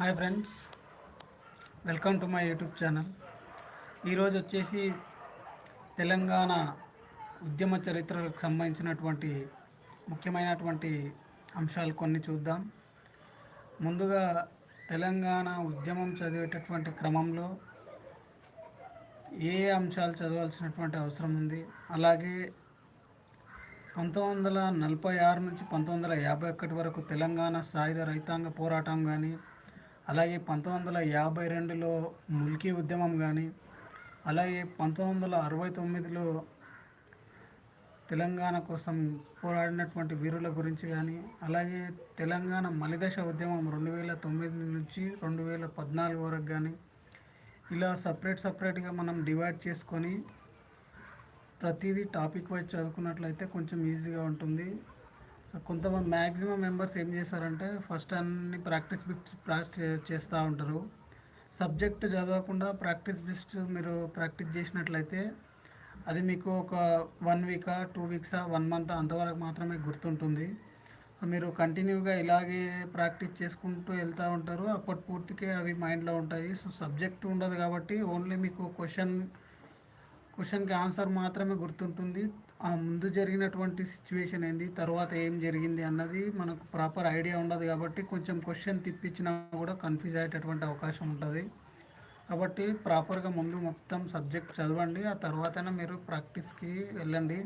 Hi friends. Welcome to my YouTube channel. ఈరోజు వచ్చేసి తెలంగాణ ఉద్యమ చరిత్రలకు సంబంధించినటువంటి ముఖ్యమైనటువంటి అంశాలు కొన్ని చూద్దాం. ముందుగా తెలంగాణ ఉద్యమం చదివేటటువంటి క్రమంలో ఏ ఏ అంశాలు చదవాల్సినటువంటి అవసరం ఉంది? అలాగే పంతొమ్మిది వందల నలభై ఆరు నుంచి పంతొమ్మిది వందల యాభై ఒకటి వరకు తెలంగాణ సాయుధ రైతాంగ పోరాటం కానీ అలాగే పంతొమ్మిది వందల యాభై రెండులో ముల్కీ ఉద్యమం కానీ అలాగే పంతొమ్మిది వందల అరవై తొమ్మిదిలో తెలంగాణ కోసం పోరాడినటువంటి వీరుల గురించి కానీ అలాగే తెలంగాణ మలిదశ ఉద్యమం రెండు వేల తొమ్మిది నుంచి రెండు వేల పద్నాలుగు వరకు కానీ ఇలా సపరేట్ సపరేట్గా మనం డివైడ్ చేసుకొని ప్రతిదీ టాపిక్ వైజ్ చదువుకున్నట్లయితే కొంచెం ఈజీగా ఉంటుంది. కొంతమంది మ్యాక్సిమం మెంబర్స్ ఏం చేస్తారంటే ఫస్ట్ అన్ని ప్రాక్టీస్ బిట్స్ ప్రాక్టీస్ చేస్తూ ఉంటారు. సబ్జెక్ట్ చదవకుండా ప్రాక్టీస్ బిట్స్ మీరు ప్రాక్టీస్ చేసినట్లయితే అది మీకు ఒక వన్ వీకా టూ వీక్సా వన్ మంత్ అంతవరకు మాత్రమే గుర్తుంటుంది. మీరు కంటిన్యూగా ఇలాగే ప్రాక్టీస్ చేసుకుంటూ వెళ్తూ ఉంటారు. అప్పటి పూర్తికే అవి మైండ్లో ఉంటాయి. సో సబ్జెక్ట్ ఉండదు కాబట్టి ఓన్లీ మీకు క్వశ్చన్ క్వశ్చన్కి ఆన్సర్ మాత్రమే గుర్తుంటుంది. ఆ ముందు జరిగినటువంటి సిచ్యువేషన్ ఏంది తర్వాత ఏం జరిగింది అన్నది మనకు ప్రాపర్ ఐడియా ఉండదు కాబట్టి కొంచెం క్వశ్చన్ తిప్పించినా కూడా కన్ఫ్యూజ్ అయ్యేటటువంటి అవకాశం ఉంటుంది. కాబట్టి ప్రాపర్గా ముందు మొత్తం సబ్జెక్ట్ చదవండి ఆ తర్వాతనే మీరు ప్రాక్టీస్కి వెళ్ళండి.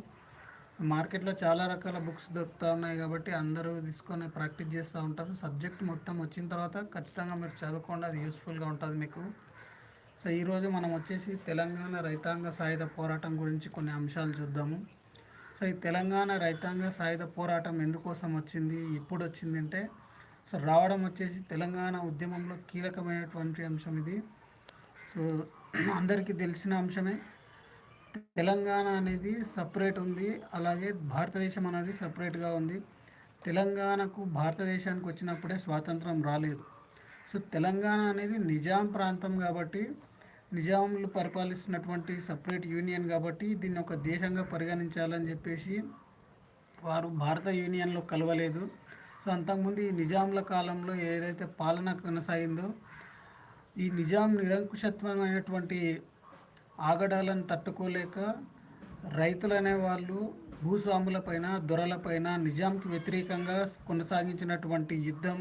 మార్కెట్లో చాలా రకాల బుక్స్ దొరుకుతూ ఉన్నాయి కాబట్టి అందరూ తీసుకొని ప్రాక్టీస్ చేస్తూ ఉంటారు. సబ్జెక్ట్ మొత్తం వచ్చిన తర్వాత ఖచ్చితంగా మీరు చదువుకోండి అది యూస్ఫుల్గా ఉంటుంది మీకు. సో ఈరోజు మనం వచ్చేసి తెలంగాణ రైతాంగ సాయుధ పోరాటం గురించి కొన్ని అంశాలు చూద్దాము. సో ఈ తెలంగాణ రైతాంగ సాయుధ పోరాటం ఎందుకోసం వచ్చింది ఎప్పుడు వచ్చింది అంటే సో రావడం వచ్చేసి తెలంగాణ ఉద్యమంలో కీలకమైనటువంటి అంశం ఇది. సో అందరికీ తెలిసిన అంశమే తెలంగాణ అనేది సపరేట్ ఉంది అలాగే భారతదేశం అనేది సపరేట్గా ఉంది. తెలంగాణకు భారతదేశానికి వచ్చినప్పుడే స్వాతంత్రం రాలేదు. సో తెలంగాణ అనేది నిజాం ప్రాంతం కాబట్టి నిజాములు పరిపాలిస్తున్నటువంటి సపరేట్ యూనియన్ కాబట్టి దీన్ని ఒక దేశంగా పరిగణించాలని చెప్పేసి వారు భారత యూనియన్లో కలవలేదు. సో అంతకుముందు ఈ నిజాముల కాలంలో ఏదైతే పాలన కొనసాగిందో ఈ నిజాం నిరంకుశత్వమైనటువంటి ఆగడాలను తట్టుకోలేక రైతులు అనేవాళ్ళు భూస్వాములపైన దొరలపైన నిజాంకి వ్యతిరేకంగా కొనసాగించినటువంటి యుద్ధం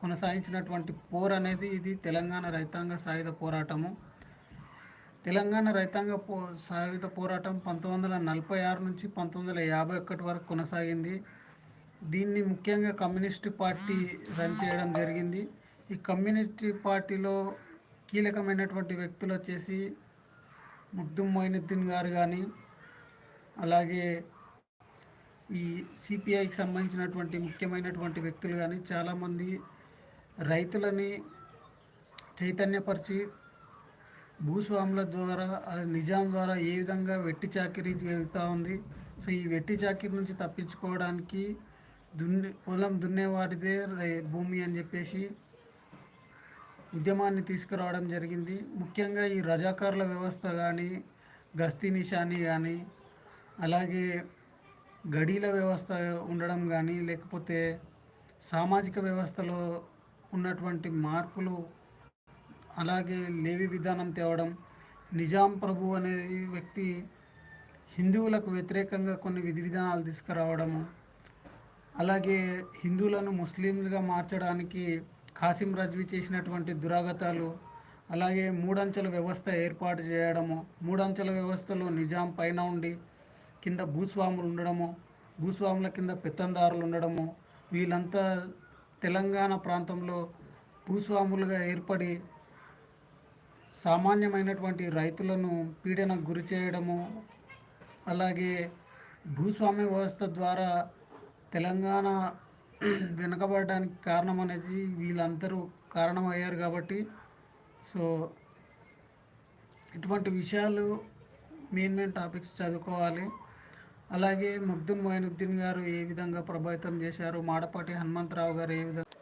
కొనసాగించినటువంటి పోర్ అనేది ఇది తెలంగాణ రైతాంగ సాయుధ పోరాటము. తెలంగాణ రైతాంగ పో సాయుధ పోరాటం పంతొమ్మిది వందల నలభై ఆరు నుంచి పంతొమ్మిది వందల యాభై ఒకటి వరకు కొనసాగింది. దీన్ని ముఖ్యంగా కమ్యూనిస్ట్ పార్టీ రన్ చేయడం జరిగింది. ఈ కమ్యూనిస్ట్ పార్టీలో కీలకమైనటువంటి వ్యక్తులు వచ్చేసి ముగ్దుమ్ మొయినుద్దీన్ గారు కానీ అలాగే ఈ సిపిఐకి సంబంధించినటువంటి ముఖ్యమైనటువంటి వ్యక్తులు కానీ చాలామంది రైతులని చైతన్యపరిచి భూస్వాముల ద్వారా నిజాం ద్వారా ఏ విధంగా వెట్టి చాకిరీ జరుగుతూ ఉంది? సో ఈ వెట్టి చాకిరి నుంచి తప్పించుకోవడానికి దున్ని పొలం దున్నేవాడిదే భూమి అని చెప్పేసి ఉద్యమాన్ని తీసుకురావడం జరిగింది. ముఖ్యంగా ఈ రజాకారుల వ్యవస్థ కానీ గస్తీ నిషాని కానీ అలాగే గడీల వ్యవస్థ ఉండడం కానీ లేకపోతే సామాజిక వ్యవస్థలో ఉన్నటువంటి మార్పులు అలాగే లేవి విధానం తేవడం నిజాం ప్రభు అనే వ్యక్తి హిందువులకు వ్యతిరేకంగా కొన్ని విధి విధానాలు తీసుకురావడము అలాగే హిందువులను ముస్లింలుగా మార్చడానికి కాసిం రజ్వి చేసినటువంటి దురాగతాలు అలాగే మూడంచెల వ్యవస్థ ఏర్పాటు చేయడము మూడంచెల వ్యవస్థలో నిజాం పైన ఉండి కింద భూస్వాములు ఉండడము భూస్వాముల కింద పెత్తందారులు ఉండడము వీళ్ళంతా తెలంగాణ ప్రాంతంలో భూస్వాములుగా ఏర్పడి సామాన్యమైనటువంటి రైతులను పీడనకు గురి చేయడము అలాగే భూస్వామ్య వ్యవస్థ ద్వారా తెలంగాణ వెనుకబడడానికి కారణం అనేది వీళ్ళందరూ కారణమయ్యారు కాబట్టి సో ఇటువంటి విషయాలు మెయిన్ మెయిన్ టాపిక్స్ చదువుకోవాలి. అలాగే ముగ్ధుం మొయినుద్దీన్ గారు ఏ విధంగా ప్రభావితం చేశారు మాడపాటి హనుమంతరావు గారు ఏ విధంగా